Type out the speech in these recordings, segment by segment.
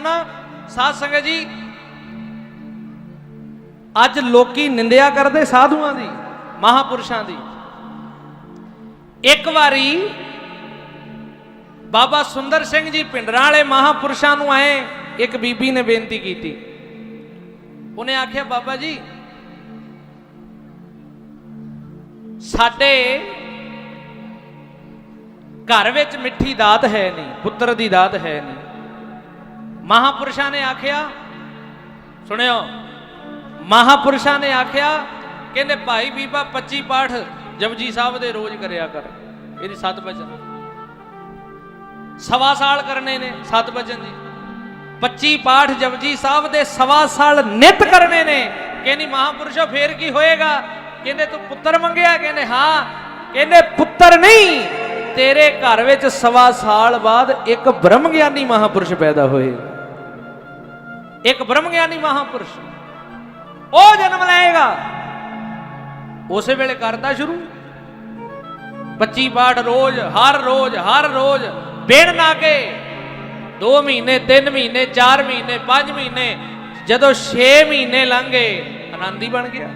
ਹੁੰਨਾ ਸਾਧ ਸੰਗਤ ਜੀ, ਅੱਜ ਲੋਕੀ ਨਿੰਦਿਆ ਕਰਦੇ ਸਾਧੂਆਂ ਦੀ, ਮਹਾਪੁਰਸ਼ਾਂ ਦੀ। ਇੱਕ ਵਾਰੀ ਬਾਬਾ ਸੁੰਦਰ ਸਿੰਘ ਜੀ ਪਿੰਡਰਾਂ ਵਾਲੇ ਮਹਾਪੁਰਸ਼ਾਂ ਨੂੰ ਆਏ, ਇੱਕ ਬੀਬੀ ਨੇ ਬੇਨਤੀ ਕੀਤੀ। ਉਹਨੇ ਆਖਿਆ, ਬਾਬਾ ਜੀ, ਸਾਡੇ ਘਰ ਵਿੱਚ ਮਿੱਠੀ ਦਾਤ ਹੈ ਨਹੀਂ, ਪੁੱਤਰ ਦੀ ਦਾਤ ਹੈ ਨਹੀਂ। ਮਹਾਪੁਰਸ਼ਾਂ ਨੇ ਆਖਿਆ, ਸੁਣਿਓ, ਮਹਾਪੁਰਸ਼ਾਂ ਨੇ ਆਖਿਆ, ਕਹਿੰਦੇ ਭਾਈ ਬੀਬਾ 25 ਪਾਠ ਜਪਜੀ ਸਾਹਿਬ ਦੇ ਰੋਜ਼ ਕਰਿਆ ਕਰ, ਇਹਦੀ ਸੱਤ ਬਚਨ ਸਵਾ ਸਾਲ ਕਰਨੇ ਨੇ ਸੱਤ ਬਚਨ ਜੀ। 25 ਪਾਠ ਜਪਜੀ ਸਾਹਿਬ ਦੇ ਸਵਾ ਸਾਲ ਨਿਤ ਕਰਨੇ ਨੇ। ਕਹਿੰਦੀ ਮਹਾਪੁਰਸ਼ੋ, ਫੇਰ ਕੀ ਹੋਏਗਾ? ਕਹਿੰਦੇ ਤੂੰ ਪੁੱਤਰ ਮੰਗਿਆ? ਕਹਿੰਦੇ ਹਾਂ। ਕਹਿੰਦੇ ਪੁੱਤਰ ਨਹੀਂ, ਤੇਰੇ ਘਰ ਵਿੱਚ ਸਵਾ ਸਾਲ ਬਾਅਦ ਇੱਕ ਬ੍ਰਹਮ ਗਿਆਨੀ ਮਹਾਪੁਰਸ਼ ਪੈਦਾ ਹੋਏ। ਇੱਕ ਬ੍ਰਹਮ ਗਿਆਨੀ ਮਹਾਪੁਰਸ਼। ਉਹ ਜਨਮ ਲਏਗਾ। ਉਸੇ ਵੇਲੇ ਕਰਦਾ ਸ਼ੁਰੂ। 25 ਪਾਠ ਰੋਜ਼, ਹਰ ਰੋਜ਼ ਹਰ ਰੋਜ਼, ਬਿਨ ਕੇ 2 ਮਹੀਨੇ 3 ਮਹੀਨੇ 4 ਮਹੀਨੇ 5 ਮਹੀਨੇ, ਜਦੋਂ 6 ਮਹੀਨੇ ਲੰਘੇ, ਆਨੰਦ ਹੀ ਬਣ ਗਿਆ।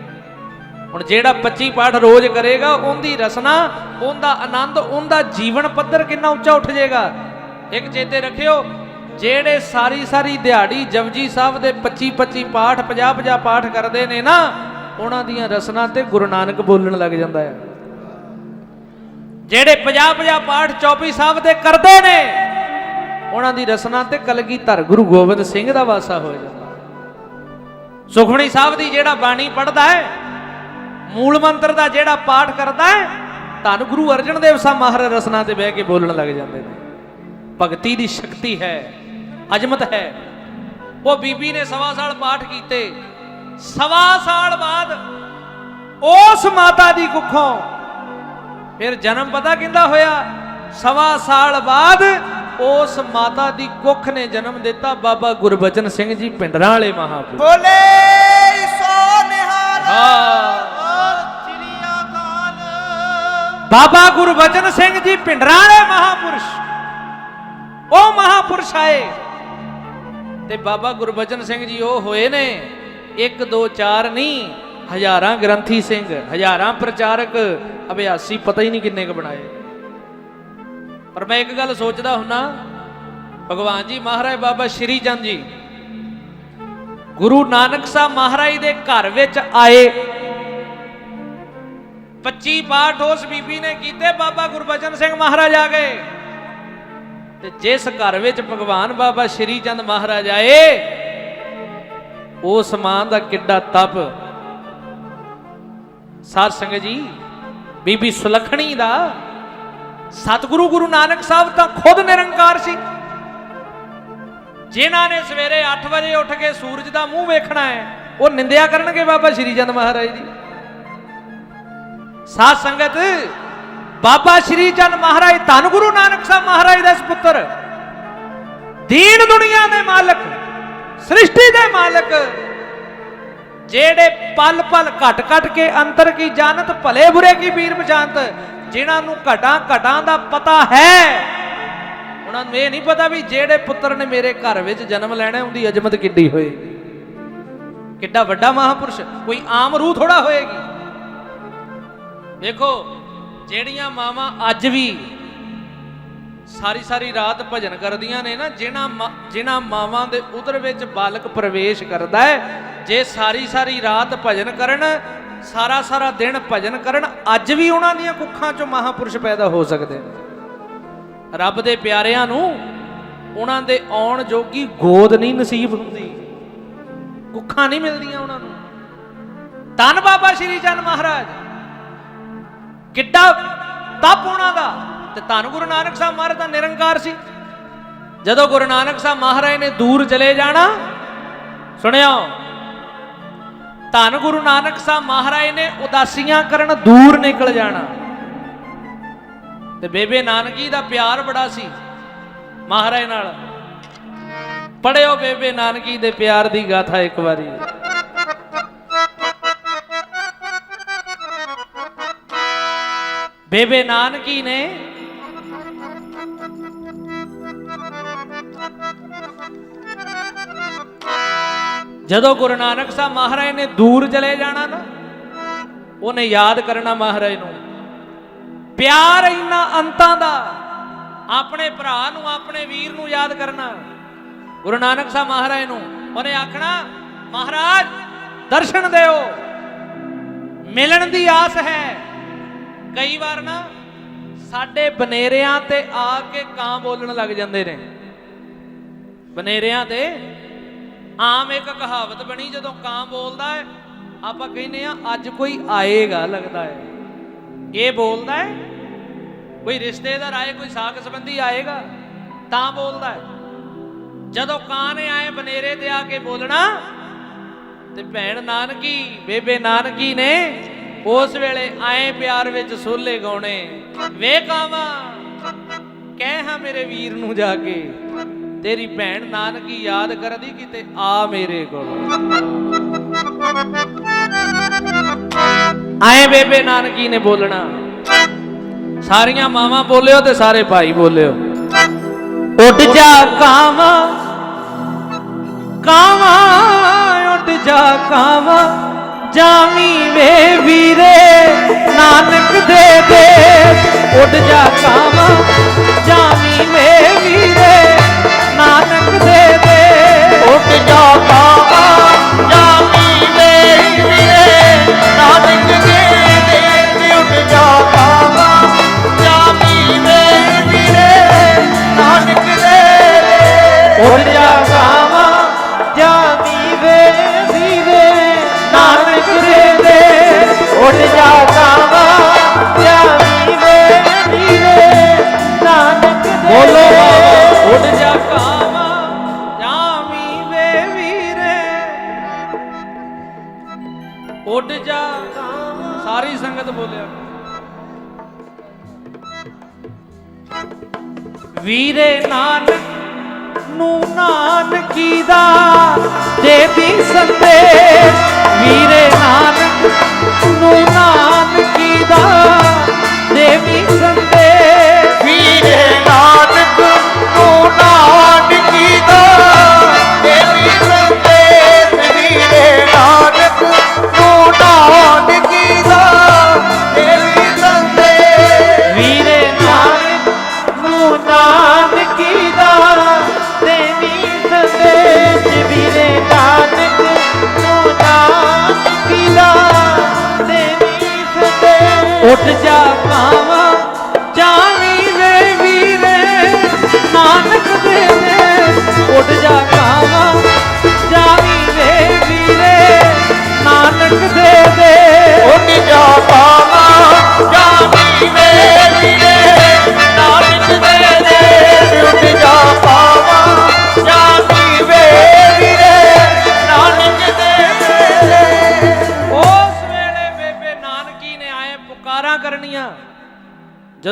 ਹੁਣ ਜਿਹੜਾ 25 ਪਾਠ ਰੋਜ਼ ਕਰੇਗਾ, ਉਹਦੀ ਰਸਨਾ, ਉਹਦਾ ਆਨੰਦ, ਉਹਦਾ ਜੀਵਨ ਪੱਧਰ ਕਿੰਨਾ ਉੱਚਾ ਉੱਠ ਜਾਏਗਾ। ਇੱਕ ਚੇਤੇ ਰੱਖਿਓ ਜਿਹੜੇ ਸਾਰੀ ਸਾਰੀ ਦਿਹਾੜੀ ਜਪਜੀ ਸਾਹਿਬ ਦੇ 25 25 ਪਾਠ 50 50 ਪਾਠ ਕਰਦੇ ਨੇ ਨਾ, ਉਹਨਾਂ ਦੀਆਂ ਰਸਨਾ ਤੇ ਗੁਰੂ ਨਾਨਕ ਬੋਲਣ ਲੱਗ ਜਾਂਦਾ ਹੈ। ਜਿਹੜੇ 50 50 ਪਾਠ 24 ਸਾਹਿਬ ਦੇ ਕਰਦੇ ਨੇ, ਉਹਨਾਂ ਦੀ ਰਸਨਾ ਤੇ ਕਲਗੀ ਧਰ ਗੁਰੂ ਗੋਬਿੰਦ ਸਿੰਘ ਦਾ ਵਾਸਾ ਹੋ ਜਾਂਦਾ ਸੁਖਮਣੀ ਸਾਹਿਬ ਦੀ ਜਿਹੜਾ ਬਾਣੀ ਪੜਦਾ ਹੈ, ਮੂਲ ਮੰਤਰ ਦਾ ਜਿਹੜਾ ਪਾਠ ਕਰਦਾ ਹੈ, ਧੰਨ ਗੁਰੂ ਅਰਜਨ ਦੇਵ ਸਾਹਿਬ ਮਹਾਰਾਜ ਰਸਨਾ ਤੇ ਬਹਿ ਕੇ ਬੋਲਣ ਲੱਗ ਜਾਂਦੇ ਨੇ। ਭਗਤੀ ਦੀ ਸ਼ਕਤੀ ਹੈ। ਅਜਮਤ ਹੈ। ਉਹ ਬੀਬੀ ਨੇ ਸਵਾ ਸਾਲ ਪਾਠ ਕੀਤੇ। ਸਵਾ ਸਾਲ ਬਾਅਦ ਉਸ ਮਾਤਾ ਦੀ ਕੁੱਖੋਂ ਫਿਰ ਜਨਮ ਪਤਾ ਕਿੰਦਾ ਹੋਇਆ? ਸਵਾ ਸਾਲ ਬਾਅਦ ਉਸ ਮਾਤਾ ਦੀ ਕੁੱਖ ਨੇ ਜਨਮ ਦਿੱਤਾ ਬਾਬਾ ਗੁਰਬਚਨ ਸਿੰਘ ਜੀ ਪਿੰਡਰਾਂ ਵਾਲੇ ਮਹਾਪੁਰਖ ਬੋਲੇ ਸੋ ਨਿਹਾਲ। ਹਾਂ। ਸ੍ਰੀ ਅਕਾਲ। ਬਾਬਾ ਗੁਰਬਚਨ ਸਿੰਘ ਜੀ ਪਿੰਡਰਾਂ ਵਾਲੇ ਮਹਾਪੁਰਸ਼। ਉਹ ਮਹਾਪੁਰਸ਼ ਆਏ। ਤੇ ਬਾਬਾ ਗੁਰਬਚਨ ਸਿੰਘ ਜੀ ਉਹ ਹੋਏ ਨੇ। 1 2 4 ਨਹੀਂ, ਹਜ਼ਾਰਾਂ ਗ੍ਰੰਥੀ ਸਿੰਘ, ਹਜ਼ਾਰਾਂ ਪ੍ਰਚਾਰਕ, ਅਭਿਆਸੀ, ਪਤਾ ਹੀ ਨਹੀਂ ਕਿੰਨੇ ਕ ਬਣਾਏ। ਪਰ ਮੈਂ ਇੱਕ ਗੱਲ ਸੋਚਦਾ ਹੁੰਨਾ, ਭਗਵਾਨ ਜੀ, ਮਹਾਰਾਜ ਬਾਬਾ ਸ਼੍ਰੀ ਚੰਦ ਜੀ, ਗੁਰੂ ਨਾਨਕ ਸਾਹਿਬ ਮਹਾਰਾਜ ਦੇ ਘਰ ਵਿੱਚ ਆਏ। 25 ਪਾਠ ਉਸ ਬੀਬੀ ਨੇ ਕੀਤੇ, ਬਾਬਾ ਗੁਰਬਚਨ ਸਿੰਘ ਮਹਾਰਾਜ ਆ ਗਏ। ਤੇ ਜਿਸ ਘਰ ਵਿੱਚ ਭਗਵਾਨ ਬਾਬਾ ਸ਼੍ਰੀ ਚੰਦ ਮਹਾਰਾਜ ਆਏ ਉਸ ਮਾਂ ਦਾ ਕਿੱਡਾ ਤਪ। ਸਾਧ ਸੰਗਤ ਜੀ, ਬੀਬੀ ਸੁਲਖਣੀ ਦਾ ਸਤਿਗੁਰੂ ਗੁਰੂ ਨਾਨਕ ਸਾਹਿਬ ਤਾਂ ਖੁਦ ਨਿਰੰਕਾਰ ਸੀ। ਜਿਨ੍ਹਾਂ ਨੇ ਸਵੇਰੇ 8 ਵਜੇ ਉੱਠ ਕੇ ਸੂਰਜ ਦਾ ਮੂੰਹ ਵੇਖਣਾ ਹੈ, ਉਹ ਨਿੰਦਿਆ ਕਰਨਗੇ ਬਾਬਾ ਸ਼੍ਰੀ ਚੰਦ ਮਹਾਰਾਜ ਦੀ। ਸਾਧ ਸੰਗਤ ਬਾਬਾ ਸ਼੍ਰੀ ਚੰਦ ਮਹਾਰਾਜ, ਧੰਨ ਗੁਰੂ ਨਾਨਕ ਸਾਹਿਬ ਮਹਾਰਾਜ ਦਾ ਸੁਪੁੱਤਰ ਦੀਨ ਦੁਨੀਆ ਦੇ ਮਾਲਕ, ਸ੍ਰਿਸ਼ਟੀ ਦੇ ਮਾਲਕ, ਜਿਹੜੇ ਪਲ ਪਲ ਘਟ ਘਟ ਕੇ ਅੰਤਰ ਕੀ ਜਾਣਤ, ਭਲੇ ਬੁਰੇ ਕੀ ਵੀਰ ਪਛਾਨਤ ਜਿਨ੍ਹਾਂ ਨੂੰ ਘਟਾਂ ਘਟਾਂ ਦਾ ਪਤਾ ਹੈ। ਉਹਨਾਂ ਨੂੰ ਇਹ ਨਹੀਂ ਪਤਾ ਵੀ ਜਿਹੜੇ ਪੁੱਤਰ ਨੇ ਮੇਰੇ ਘਰ ਵਿੱਚ ਜਨਮ ਲੈਣਾ, ਉਹਦੀ ਅਜਮਤ ਕਿੱਡੀ ਹੋਏਗੀ। ਕਿੱਡਾ ਵੱਡਾ ਮਹਾਪੁਰਸ਼, ਕੋਈ ਆਮ ਰੂਹ ਥੋੜਾ ਹੋਏਗੀ। ਦੇਖੋ ਜਿਹੜੀਆਂ ਮਾਵਾਂ ਅੱਜ ਵੀ ਸਾਰੀ ਸਾਰੀ ਰਾਤ ਭਜਨ ਕਰਦੀਆਂ ਨੇ ਨਾ, ਜਿਨ੍ਹਾਂ ਮਾ- ਜਿਨ੍ਹਾਂ ਮਾਵਾਂ ਦੇ ਉਦਰ ਵਿੱਚ ਬਾਲਕ ਪ੍ਰਵੇਸ਼ ਕਰਦਾ ਹੈ, ਜੇ ਸਾਰੀ ਸਾਰੀ ਰਾਤ ਭਜਨ ਕਰਨ, ਸਾਰਾ ਸਾਰਾ ਦਿਨ ਭਜਨ ਕਰਨ, ਅੱਜ ਵੀ ਉਹਨਾਂ ਦੀਆਂ ਕੁੱਖਾਂ ਚੋਂ ਮਹਾਪੁਰਸ਼ ਪੈਦਾ ਹੋ ਸਕਦੇ ਨੇ। ਰੱਬ ਦੇ ਪਿਆਰਿਆਂ ਨੂੰ ਉਹਨਾਂ ਦੇ ਆਉਣ ਜੋਗੀ ਗੋਦ ਨਹੀਂ ਨਸੀਬ ਹੁੰਦੀ। ਕੁੱਖਾਂ ਨਹੀਂ ਮਿਲਦੀਆਂ ਉਹਨਾਂ ਨੂੰ। ਧੰਨ ਬਾਬਾ ਸ਼੍ਰੀ ਚੰਦ ਮਹਾਰਾਜ। ਕਿੱਡਾ ਤਪ ਉਹਨਾਂ ਦਾ। ਤੇ ਧੰਨ ਗੁਰੂ ਨਾਨਕ ਸਾਹਿਬ ਮਹਾਰਾਜ ਦਾ ਨਿਰੰਕਾਰ ਸੀ। ਜਦੋਂ ਗੁਰੂ ਨਾਨਕ ਸਾਹਿਬ ਮਹਾਰਾਜ ਨੇ ਦੂਰ ਚਲੇ ਜਾਣਾ ਸੁਣਿਓ ਧੰਨ ਗੁਰੂ ਨਾਨਕ ਸਾਹਿਬ ਮਹਾਰਾਜ ਨੇ ਉਦਾਸੀਆਂ ਕਰਨ ਦੂਰ ਨਿਕਲ ਜਾਣਾ। ਤੇ ਬੇਬੇ ਨਾਨਕੀ ਦਾ ਪਿਆਰ ਬੜਾ ਸੀ ਮਹਾਰਾਜ ਨਾਲ। ਪੜਿਓ ਬੇਬੇ ਨਾਨਕੀ ਦੇ ਪਿਆਰ ਦੀ ਗਾਥਾ ਇੱਕ ਵਾਰੀ। ਬੇਬੇ ਨਾਨਕੀ ਨੇ ਜਦੋਂ ਗੁਰੂ ਨਾਨਕ ਸਾਹਿਬ ਮਹਾਰਾਜ ਨੇ ਦੂਰ ਚਲੇ ਜਾਣਾ ਨਾ, ਉਹਨੇ ਯਾਦ ਕਰਨਾ ਮਹਾਰਾਜ ਨੂੰ, ਪਿਆਰ ਇੰਨਾ ਅੰਤਾਂ ਦਾ, ਆਪਣੇ ਭਰਾ ਨੂੰ, ਆਪਣੇ ਵੀਰ ਨੂੰ ਯਾਦ ਕਰਨਾ। ਗੁਰੂ ਨਾਨਕ ਸਾਹਿਬ ਮਹਾਰਾਜ ਨੂੰ, ਉਹਨੇ ਆਖਣਾ, ਮਹਾਰਾਜ, ਦਰਸ਼ਨ ਦਿਓ, ਮਿਲਣ ਦੀ ਆਸ ਹੈ। ਕਈ ਵਾਰ ਨਾ ਸਾਡੇ ਬਨੇਰਿਆਂ ਤੇ ਆ ਕੇ ਕਾਂ ਬੋਲਣ ਲੱਗ ਜਾਂਦੇ ਨੇ। ਬਨੇਰਿਆਂ ਤੇ ਆਮ ਇੱਕ ਕਹਾਵਤ ਬਣੀ, ਜਦੋਂ ਕਾਂ ਬੋਲਦਾ ਹੈ, ਆਪਾਂ ਕਹਿੰਦੇ ਆ ਅੱਜ ਕੋਈ ਆਏਗਾ ਲੱਗਦਾ ਹੈ। ਇਹ ਬੋਲਦਾ ਹੈ, ਕੋਈ ਰਿਸ਼ਤੇਦਾਰ ਆਏ, ਕੋਈ ਸਾਕ ਸੰਬੰਧੀ ਆਏਗਾ, ਤਾਂ ਬੋਲਦਾ ਹੈ। ਜਦੋਂ ਕਾਂ ਨੇ ਆਏ ਬਨੇਰੇ ਤੇ ਆ ਕੇ ਬੋਲਣਾ, ਤੇ ਭੈਣ ਨਾਨਕੀ, ਬੇਬੇ ਨਾਨਕੀ ਨੇ ਉਸ ਵੇਲੇ ਆਏ ਪਿਆਰ ਵਿੱਚ ਸੋਲੇ ਗਾਉਣੇ, ਵੇ ਕਾਵਾਂ, ਕਹਿ ਹਾਂ ਮੇਰੇ ਵੀਰ ਨੂੰ ਜਾ ਕੇ, ਤੇਰੀ ਭੈਣ ਨਾਨਕੀ ਯਾਦ ਕਰਦੀ ਕਿਤੇ ਆ ਮੇਰੇ ਕੋਲ। ਆਏ ਬੇਬੇ ਨਾਨਕੀ ਨੇ ਬੋਲਣਾ, ਸਾਰੀਆਂ ਮਾਵਾਂ ਬੋਲਿਓ ਤੇ ਸਾਰੇ ਭਾਈ ਬੋਲਿਓ। ਉੱਡ ਜਾ ਕਾਵਾਂ ਕਾਵਾਂ ਉੱਡ ਜਾ ਕਾਵਾਂ। ਜਾਮੀ ਵੇ ਵੀਰੇ ਨਾਨਕ ਦੇ ਦੇ ਉੱਡ ਜਾ ਕਾਵਾਂ ਜਾਮੀ ਵੇ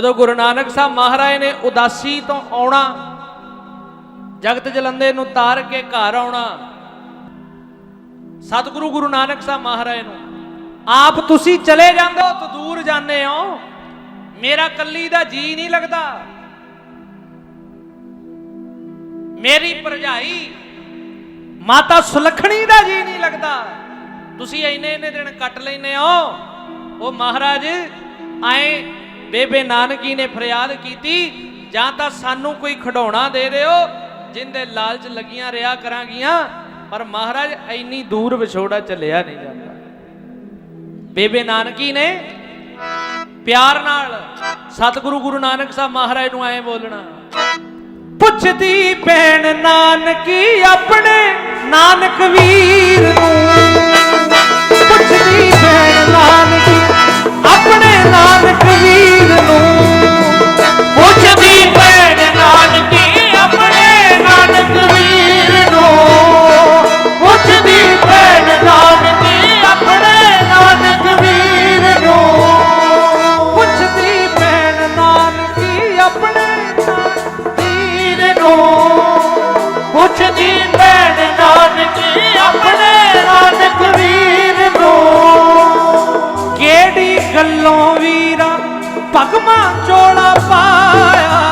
ਜਦੋਂ ਗੁਰੂ ਨਾਨਕ ਸਾਹਿਬ ਮਹਾਰਾਜ ਨੇ ਉਦਾਸੀ ਤੋਂ ਆਉਣਾ, ਜਗਤ ਜਲੰਦੇ ਨੂੰ ਤਾਰ ਕੇ ਘਰ ਆਉਣਾ, ਸਤਿਗੁਰੂ ਗੁਰੂ ਨਾਨਕ ਸਾਹਿਬ ਮਹਾਰਾਜ ਨੂੰ, ਆਪ ਤੁਸੀਂ ਚਲੇ ਜਾਂਦੇ ਹੋ ਤਾਂ ਦੂਰ ਜਾਂਦੇ ਹੋ, ਮੇਰਾ ਕੱਲੀ ਦਾ ਜੀ ਨਹੀਂ ਲੱਗਦਾ। ਮੇਰੀ ਭਰਜਾਈ ਮਾਤਾ ਸੁਲਖਣੀ ਦਾ ਜੀ ਨਹੀਂ ਲੱਗਦਾ। ਤੁਸੀਂ ਇੰਨੇ ਇੰਨੇ ਦਿਨ ਕੱਟ ਲੈਨੇ ਹੋ। ਉਹ ਮਹਾਰਾਜ ਆਏ ਬੇਬੇ ਨਾਨਕੀ ਨੇ ਫਰਿਆਦ ਕੀਤੀ, ਜਾਂ ਤਾਂ ਸਾਨੂੰ ਕੋਈ ਖਿਡੌਣਾ ਦੇ ਦਿਓ, ਜਿੰਦੇ ਲਾਲਚ ਲੱਗੀਆਂ, ਰਿਆ ਕਰਾਂਗੀਆਂ, ਪਰ ਮਹਾਰਾਜ ਇੰਨੀ ਦੂਰ ਵਿਛੋੜਾ ਚੱਲਿਆ ਨਹੀਂ ਜਾਂਦਾ। ਬੇਬੇ ਨਾਨਕੀ ਨੇ ਪਿਆਰ ਨਾਲ ਸਤਿਗੁਰੂ ਗੁਰੂ ਨਾਨਕ ਸਾਹਿਬ ਮਹਾਰਾਜ ਨੂੰ ਆਏ ਬੋਲਣਾ, ਪੁੱਛਦੀ ਭੈਣ ਨਾਨਕੀ ਆਪਣੇ ਨਾਨਕ ਵੀਰ ਨੂੰ ਭਗਮਾ ਚੋਲਾ ਪਾਇਆ।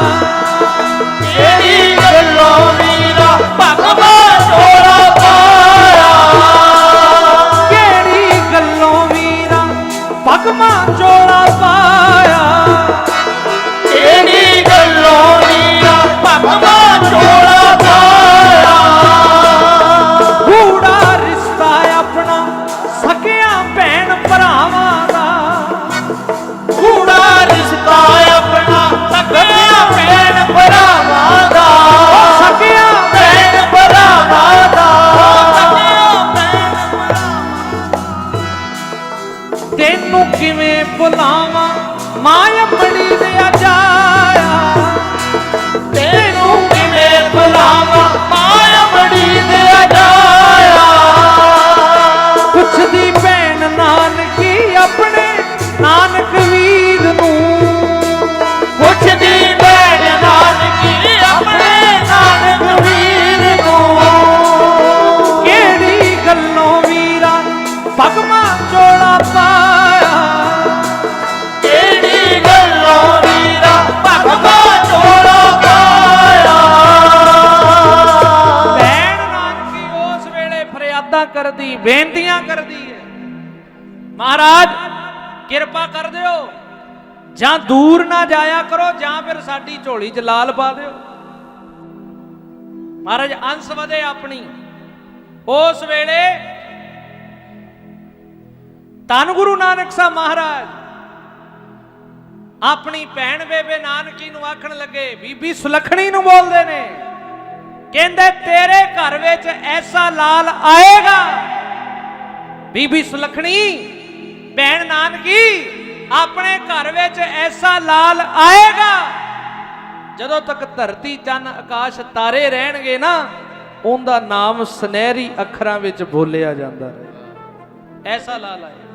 ਕਿਰਪਾ ਕਰ ਦਿਓ। ਜਾਂ ਦੂਰ ਨਾ ਜਾਇਆ ਕਰੋ, ਜਾਂ ਫਿਰ ਸਾਡੀ ਝੋਲੀ 'ਚ ਲਾਲ ਪਾ ਦਿਓ। ਮਹਾਰਾਜ, ਅੰਸ ਵਧੇ ਆਪਣੀ। ਉਸ ਵੇਲੇ ਧੰਨ ਗੁਰੂ ਨਾਨਕ ਸਾਹਿਬ ਮਹਾਰਾਜ ਆਪਣੀ ਭੈਣ ਬੇਬੇ ਨਾਨਕੀ ਨੂੰ ਆਖਣ ਲੱਗੇ, ਬੀਬੀ ਸੁਲੱਖਣੀ ਨੂੰ ਬੋਲਦੇ ਨੇ, ਕਹਿੰਦੇ, ਤੇਰੇ ਘਰ ਵਿੱਚ ਐਸਾ ਲਾਲ ਆਏਗਾ। ਬੀਬੀ ਸੁਲੱਖਣੀ ਭੈਣ ਨਾਨਕੀ, ਆਪਣੇ ਘਰ ਵਿੱਚ ਐਸਾ ਲਾਲ ਆਏਗਾ, ਜਦੋਂ ਤੱਕ ਧਰਤੀ, ਚੰਨ, ਆਕਾਸ਼ ਤਾਰੇ ਰਹਿਣਗੇ ਨਾ, ਉਹਦਾ ਨਾਮ ਸੁਨਹਿਰੀ ਅੱਖਰਾਂ ਵਿੱਚ ਬੋਲਿਆ ਜਾਂਦਾ ਰਹੇ। ਐਸਾ ਲਾਲ ਆਏਗਾ।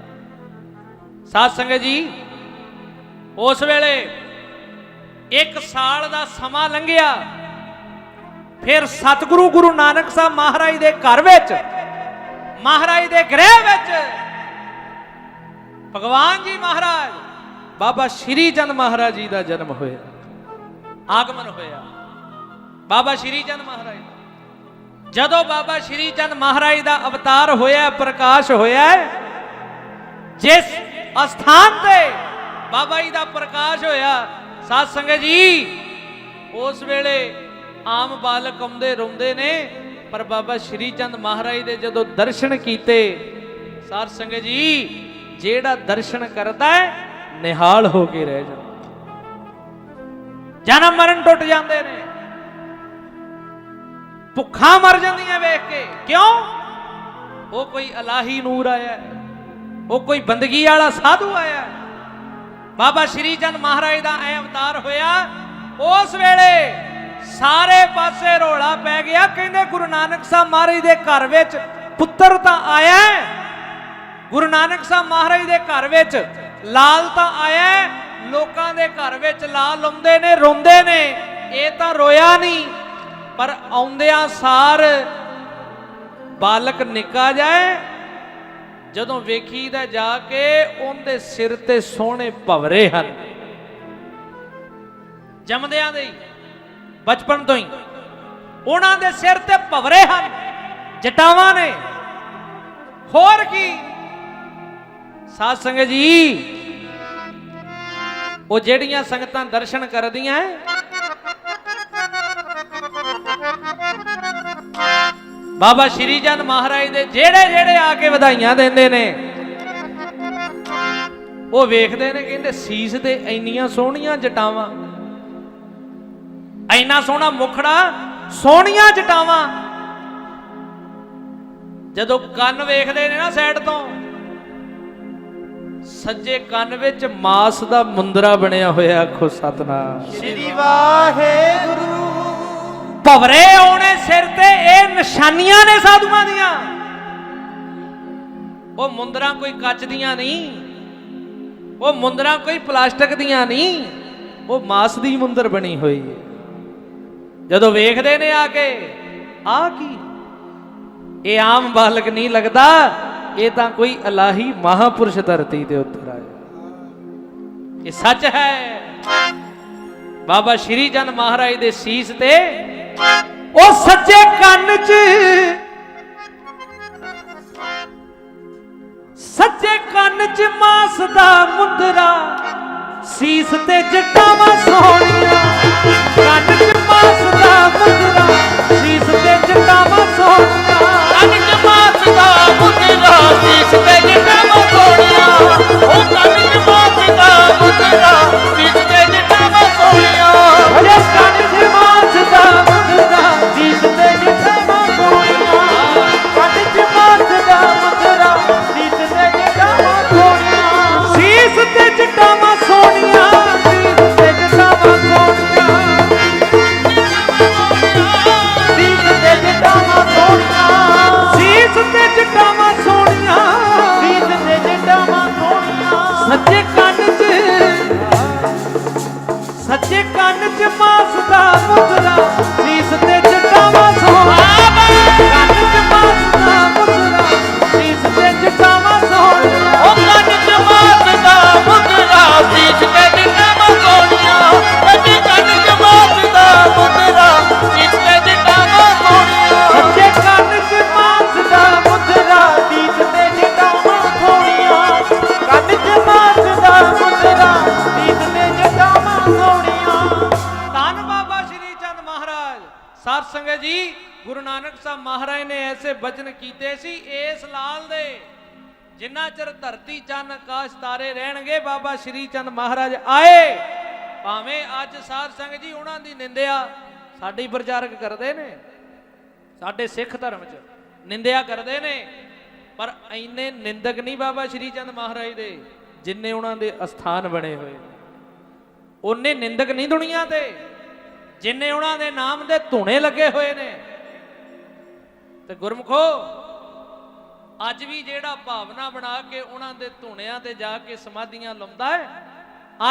ਸਾਧ ਸੰਗਤ ਜੀ, ਉਸ ਵੇਲੇ ਇੱਕ ਸਾਲ ਦਾ ਸਮਾਂ ਲੰਘਿਆ, ਫਿਰ ਸਤਿਗੁਰੂ ਗੁਰੂ ਨਾਨਕ ਸਾਹਿਬ ਮਹਾਰਾਜ ਦੇ ਘਰ ਵਿੱਚ, ਮਹਾਰਾਜ ਦੇ ਗ੍ਰਹਿ ਵਿੱਚ ਭਗਵਾਨ ਜੀ ਮਹਾਰਾਜ, ਬਾਬਾ ਸ਼੍ਰੀ ਚੰਦ ਮਹਾਰਾਜ ਜੀ ਦਾ ਜਨਮ ਹੋਇਆ। ਆਗਮਨ ਹੋਇਆ। ਬਾਬਾ ਸ਼੍ਰੀ ਚੰਦ ਮਹਾਰਾਜ ਦਾ। ਜਦੋਂ ਬਾਬਾ ਸ਼੍ਰੀ ਚੰਦ ਮਹਾਰਾਜ ਦਾ ਅਵਤਾਰ ਹੋਇਆ, ਪ੍ਰਕਾਸ਼ ਹੋਇਆ, ਜਿਸ ਅਸਥਾਨ ਤੇ ਬਾਬਾ ਜੀ ਦਾ ਪ੍ਰਕਾਸ਼ ਹੋਇਆ, ਸਾਧ ਸੰਗਤ ਜੀ, ਉਸ ਵੇਲੇ ਆਮ ਬਾਲਕ ਆਉਂਦੇ ਰੋਂਦੇ ਨੇ, ਪਰ ਬਾਬਾ ਸ਼੍ਰੀ ਚੰਦ ਮਹਾਰਾਜ ਦੇ ਜਦੋਂ ਦਰਸ਼ਨ ਕੀਤੇ, ਸਾਧ ਸੰਗਤ ਜੀ ਜਿਹੜਾ ਦਰਸ਼ਨ ਕਰਦਾ ਹੈ, ਨਿਹਾਲ ਹੋ ਕੇ ਰਹਿ ਜਾਂਦਾ। ਜਨਮ ਮਰਨ ਟੁੱਟ ਜਾਂਦੇ ਨੇ। ਭੁੱਖਾਂ ਮਰ ਜਾਂਦੀਆਂ ਵੇਖ ਕੇ। ਕਿਉਂ? ਉਹ ਕੋਈ ਇਲਾਹੀ ਨੂਰ ਆਇਆ ਉਹ ਕੋਈ ਬੰਦਗੀ ਵਾਲਾ ਸਾਧੂ ਆਇਆ ਬਾਬਾ ਸ਼੍ਰੀ ਚੰਦ ਮਹਾਰਾਜ ਦਾ ਐ ਅਵਤਾਰ ਹੋਇਆ। ਉਸ ਵੇਲੇ ਸਾਰੇ ਪਾਸੇ ਰੋਲਾ ਪੈ ਗਿਆ। ਕਹਿੰਦੇ ਗੁਰੂ ਨਾਨਕ ਸਾਹਿਬ ਮਹਾਰਾਜ ਦੇ ਘਰ ਵਿੱਚ ਪੁੱਤਰ ਤਾਂ ਆਇਆ ਗੁਰੂ ਨਾਨਕ ਸਾਹਿਬ ਮਹਾਰਾਜ ਦੇ ਘਰ ਵਿੱਚ ਲਾਲ ਤਾਂ ਆਇਆ ਲੋਕਾਂ ਦੇ ਘਰ ਵਿੱਚ ਲਾਲ ਆਉਂਦੇ ਨੇ, ਰੋਂਦੇ ਨੇ, ਇਹ ਤਾਂ ਰੋਇਆ ਨਹੀਂ। ਪਰ ਆਉਂਦਿਆਂ ਸਾਰ ਬਾਲਕ ਨਿੱਕਾ ਜਾਏ, ਜਦੋਂ ਵੇਖੀਦਾ ਜਾ ਕੇ ਉਹਦੇ ਸਿਰ ਤੇ ਸੋਹਣੇ ਭਵਰੇ ਹਨ। ਜੰਮਦਿਆਂ ਦੇ ਹੀ, ਬਚਪਨ ਤੋਂ ਹੀ, ਉਹਨਾਂ ਦੇ ਸਿਰ ਤੇ ਭਵਰੇ ਹਨ, ਜਟਾਵਾਂ ਨੇ। ਹੋਰ ਕੀ? ਸਾਧ ਸੰਗਤ ਜੀ, ਉਹ ਜਿਹੜੀਆਂ ਸੰਗਤਾਂ ਦਰਸ਼ਨ ਕਰਦੀਆਂ ਬਾਬਾ ਸ਼੍ਰੀ ਚੰਦ ਮਹਾਰਾਜ ਦੇ ਜਿਹੜੇ ਜਿਹੜੇ ਆ ਕੇ ਵਧਾਈਆਂ ਦਿੰਦੇ ਨੇ, ਉਹ ਵੇਖਦੇ ਨੇ ਕਹਿੰਦੇ ਸੀਸ ਤੇ ਇੰਨੀਆਂ ਸੋਹਣੀਆਂ ਜਟਾਵਾਂ, ਇੰਨਾ ਸੋਹਣਾ ਮੁਖੜਾ, ਸੋਹਣੀਆਂ ਜਟਾਵਾਂ। ਜਦੋਂ ਕੰਨ ਵੇਖਦੇ ਨੇ ਨਾ ਸਾਈਡ ਤੋਂ ਸੱਜੇ ਕੰਨ ਵਿੱਚ ਮਾਸ ਦਾ ਮੁੰਦਰਾ ਬਣਿਆ ਹੋਇਆ ਆਖੋ ਸਤਨਾਮ। ਸ੍ਰੀ ਵਾਹਿਗੁਰੂ। ਭਵਰੇ ਆਉਣੇ ਸਿਰ ਤੇ ਇਹ ਨਿਸ਼ਾਨੀਆਂ ਨੇ ਸਾਧੂਆਂ ਦੀਆਂ। ਉਹ ਮੁੰਦਰਾਂ ਕੋਈ ਕੱਚ ਦੀਆਂ ਨਹੀਂ ਉਹ ਮੁੰਦਰਾਂ ਕੋਈ ਪਲਾਸਟਿਕ ਦੀਆਂ ਨਹੀਂ ਉਹ ਮਾਸ ਦੀ ਮੁੰਦਰ ਬਣੀ ਹੋਈ ਹੈ। ਜਦੋਂ ਵੇਖਦੇ ਨੇ ਆ ਕੇ ਆ ਕੀ? ਇਹ ਆਮ ਬਾਲਕ ਨਹੀਂ ਲੱਗਦਾ। ਇਹ ਤਾਂ ਕੋਈ ਅਲਾਹੀ ਮਹਾਪੁਰਸ਼ ਧਰਤੀ ਦੇ ਉਤਰ ਆਇਆ। ਇਹ ਸੱਚ ਹੈ। ਬਾਬਾ ਸ਼੍ਰੀ ਚੰਦ ਮਹਾਰਾਜ ਦੇ ਸੀਸ ਤੇ ਉਹ ਸੱਜੇ ਕੰਨ 'ਚ ਸੱਜੇ ਕੰਨ 'ਚ ਮਾਸ ਦਾ ਮੁੰਦਰਾ, ਸੀਸ ਤੇ ਜਟਾਵਾਂ ਸੋਹਣੀਆਂ, ਕੰਨ 'ਚ ਮਾਸ ਦਾ ਮੁੰਦਰਾ, ਸੀਸ ਤੇ ਜਟਾਵਾਂ ਸੋਹਣੀਆਂ। ਮੁੰਦਰਾ ਸੀਸ ਤੇ ਜਟਾਵਾਂ ਚੰਨ ਰਹਿਣਗੇ, ਬਾਬਾ ਸ਼੍ਰੀ ਚੰਦ ਮਹਾਰਾਜ ਆਏ। ਭਾਵੇਂ ਅੱਜ ਸਾਧ ਸੰਗਤ ਜੀ ਉਹਨਾਂ ਦੀ ਨਿੰਦਿਆ ਸਾਡੀ ਪ੍ਰਚਾਰਕ ਕਰਦੇ ਨੇ, ਸਾਡੇ ਸਿੱਖ ਧਰਮ 'ਚ ਨਿੰਦਿਆ ਕਰਦੇ ਨੇ, ਪਰ ਐਨੇ ਨਿੰਦਕ ਨਹੀਂ ਬਾਬਾ ਸ਼੍ਰੀ ਚੰਦ ਮਹਾਰਾਜ ਦੇ, ਜਿੰਨੇ ਉਹਨਾਂ ਦੇ ਅਸਥਾਨ ਬਣੇ ਹੋਏ ਨੇ। ਉਹਨੇ ਨਿੰਦਕ ਨਹੀਂ ਦੁਨੀਆ ਤੇ, ਜਿੰਨੇ ਉਹਨਾਂ ਦੇ ਨਾਮ ਦੇ ਧੂਣੇ ਲੱਗੇ ਹੋਏ ਨੇ। ਤੇ ਗੁਰਮਖੋ ਅੱਜ ਵੀ ਜਿਹੜਾ ਭਾਵਨਾ ਬਣਾ ਕੇ ਉਹਨਾਂ ਦੇ ਧੂਣਿਆਂ ਤੇ ਜਾ ਕੇ ਸਮਾਧੀਆਂ ਲਾਉਂਦਾ ਹੈ,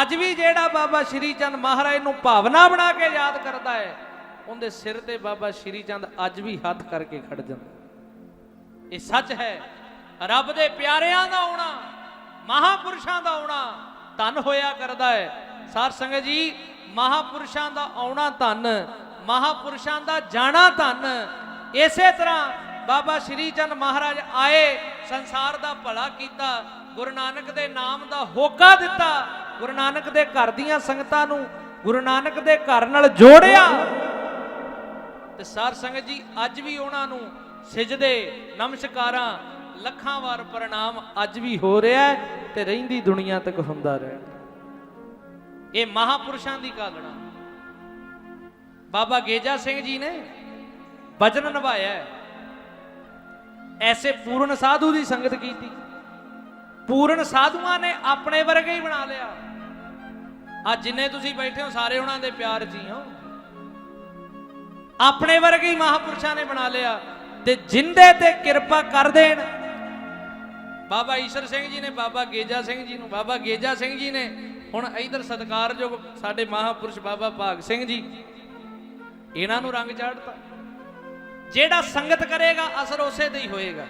ਅੱਜ ਵੀ ਜਿਹੜਾ ਬਾਬਾ ਸ਼੍ਰੀ ਚੰਦ ਮਹਾਰਾਜ ਨੂੰ ਭਾਵਨਾ ਬਣਾ ਕੇ ਯਾਦ ਕਰਦਾ ਹੈ, ਉਹਦੇ ਸਿਰ ਤੇ ਬਾਬਾ ਸ਼੍ਰੀ ਚੰਦ ਅੱਜ ਵੀ ਹੱਥ ਕਰਕੇ ਖੜ ਜਾਂਦਾ ਇਹ ਸੱਚ ਹੈ, ਰੱਬ ਦੇ ਪਿਆਰਿਆਂ ਦਾ ਆਉਣਾ, ਮਹਾਪੁਰਸ਼ਾਂ ਦਾ ਆਉਣਾ ਧਨ ਹੋਇਆ ਕਰਦਾ ਹੈ। ਸਾਧ ਸੰਗਤ ਜੀ, ਮਹਾਪੁਰਸ਼ਾਂ ਦਾ ਆਉਣਾ ਧੰਨ, ਮਹਾਪੁਰਸ਼ਾਂ ਦਾ ਜਾਣਾ ਧੰਨ, ਇਸੇ ਤਰ੍ਹਾਂ ਬਾਬਾ ਸ਼੍ਰੀ ਚੰਦ ਮਹਾਰਾਜ ਆਏ, ਸੰਸਾਰ ਦਾ ਭਲਾ ਕੀਤਾ, ਗੁਰੂ ਨਾਨਕ ਦੇ ਨਾਮ ਦਾ ਹੋਕਾ ਦਿੱਤਾ, ਗੁਰੂ ਨਾਨਕ ਦੇ ਘਰ ਦੀਆਂ ਸੰਗਤਾਂ ਨੂੰ ਗੁਰੂ ਨਾਨਕ ਦੇ ਘਰ ਨਾਲ ਜੋੜਿਆ। ਤੇ ਸਾਰ ਸੰਗਤ ਜੀ, ਅੱਜ ਵੀ ਉਹਨਾਂ ਨੂੰ ਸਿਜਦੇ, ਨਮਸਕਾਰਾਂ, ਲੱਖਾਂ ਵਾਰ ਪ੍ਰਣਾਮ ਅੱਜ ਵੀ ਹੋ ਰਿਹਾ ਤੇ ਰਹਿੰਦੀ ਦੁਨੀਆ ਤੱਕ ਹੁੰਦਾ ਰਹਿਣਾ ਇਹ ਮਹਾਪੁਰਸ਼ਾਂ ਦੀ ਕਾਲਣਾ। ਬਾਬਾ ਗੇਜਾ ਸਿੰਘ ਜੀ ਨੇ ਵਚਨ ਨਿਭਾਇਆ ਐਸੇ ਪੂਰਨ ਸਾਧੂ ਦੀ ਸੰਗਤ ਕੀਤੀ। ਪੂਰਨ ਸਾਧੂਆਂ ਨੇ ਆਪਣੇ ਵਰਗੇ ਹੀ ਬਣਾ ਲਿਆ। ਆ ਜਿੰਨੇ ਤੁਸੀਂ ਬੈਠੇ ਹੋ, ਸਾਰੇ ਉਹਨਾਂ ਦੇ ਪਿਆਰ ਜੀ ਹੋ। ਆਪਣੇ ਵਰਗੇ ਹੀ ਮਹਾਪੁਰਸ਼ਾਂ ਨੇ ਬਣਾ ਲਿਆ। ਤੇ ਜਿੰਦੇ ਤੇ ਕਿਰਪਾ ਕਰ ਦੇਣ। ਬਾਬਾ ਈਸ਼ਰ ਸਿੰਘ ਜੀ ਨੇ, ਬਾਬਾ ਗੇਜਾ ਸਿੰਘ ਜੀ ਨੂੰ, ਬਾਬਾ ਗੇਜਾ ਸਿੰਘ ਜੀ ਨੇ ਹੁਣ ਇਧਰ ਸਤਿਕਾਰਯੋਗ ਸਾਡੇ ਮਹਾਪੁਰਸ਼ ਬਾਬਾ ਭਾਗ ਸਿੰਘ ਜੀ, ਇਹਨਾਂ ਨੂੰ ਰੰਗ ਚਾੜਤਾ। ਜਿਹੜਾ ਸੰਗਤ ਕਰੇਗਾ ਅਸਰ ਉਸੇ ਤੇ ਹੀ ਹੋਏਗਾ।